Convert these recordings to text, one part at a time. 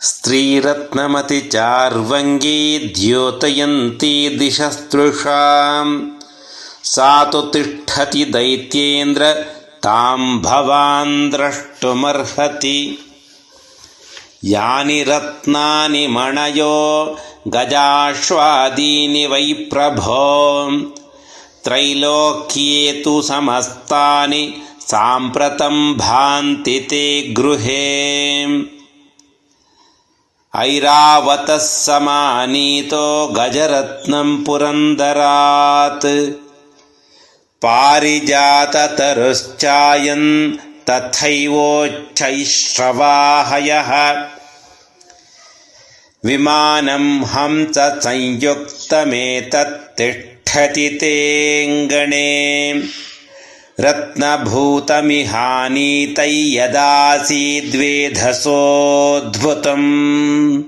स्त्रीरत्नमतिचार्वङ्गी द्योतयन्ती दिशस्तृषाम्। सा तु तिष्ठति दैत्येन्द्र तां भवान् द्रष्टुमर्हति। यानि रत्नानि मणयो गजाश्वादीनि वै प्रभो। त्रैलोक्ये तु समस्तानि साम्प्रतं भान्ति ते गृहे ऐरावतः समानीतो गजरत्नं पुरन्दरात्। पारिजाततरुश्चायन् तथैवोच्चैश्रवाहयः विमानं हंससंयुक्तमेतत्तिष्ठति तेऽङ्गणे रत्नभूतमिहानीतैयदासीद्वेधसोऽद्भुतम्।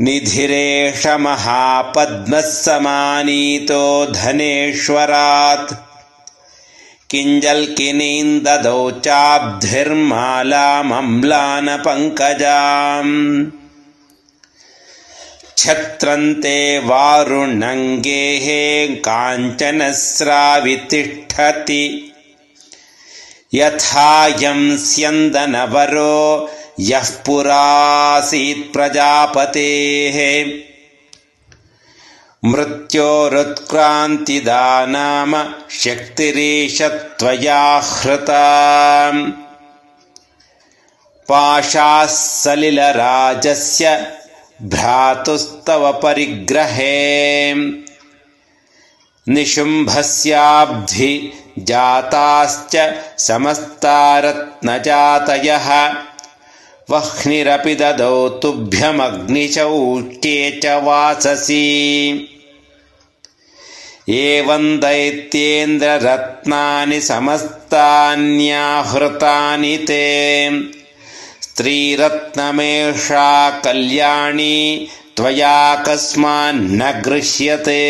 निधिरेष महापद्मः समानीतो धनेश्वरात्। किञ्जल्किनीन्ददौ चाब्धिर्मालामम्लानपङ्कजाम् छत्रन्ते वारुणङ्गेः काञ्चनस्रावितिष्ठति। यथायं स्यन्दनवरो यः पुरासीत्प्रजापतेः मृत्योरुत्क्रान्तिदा नाम शक्तिरेष त्वया हृता। पाशाः सलिलराजस्य भ्रातुस्तव परिग्रहे। निशुम्भस्याब्धि जाताश्च समस्तारत्नजातयः। वह्निरपि ददौ तुभ्यमग्निचौट्ये च वाससि। एवं दैत्येन्द्ररत्नानि समस्तान्याहृतानि ते स्त्रीरत्नमेषा कल्याणी त्वया कस्मान्न गृह्यते।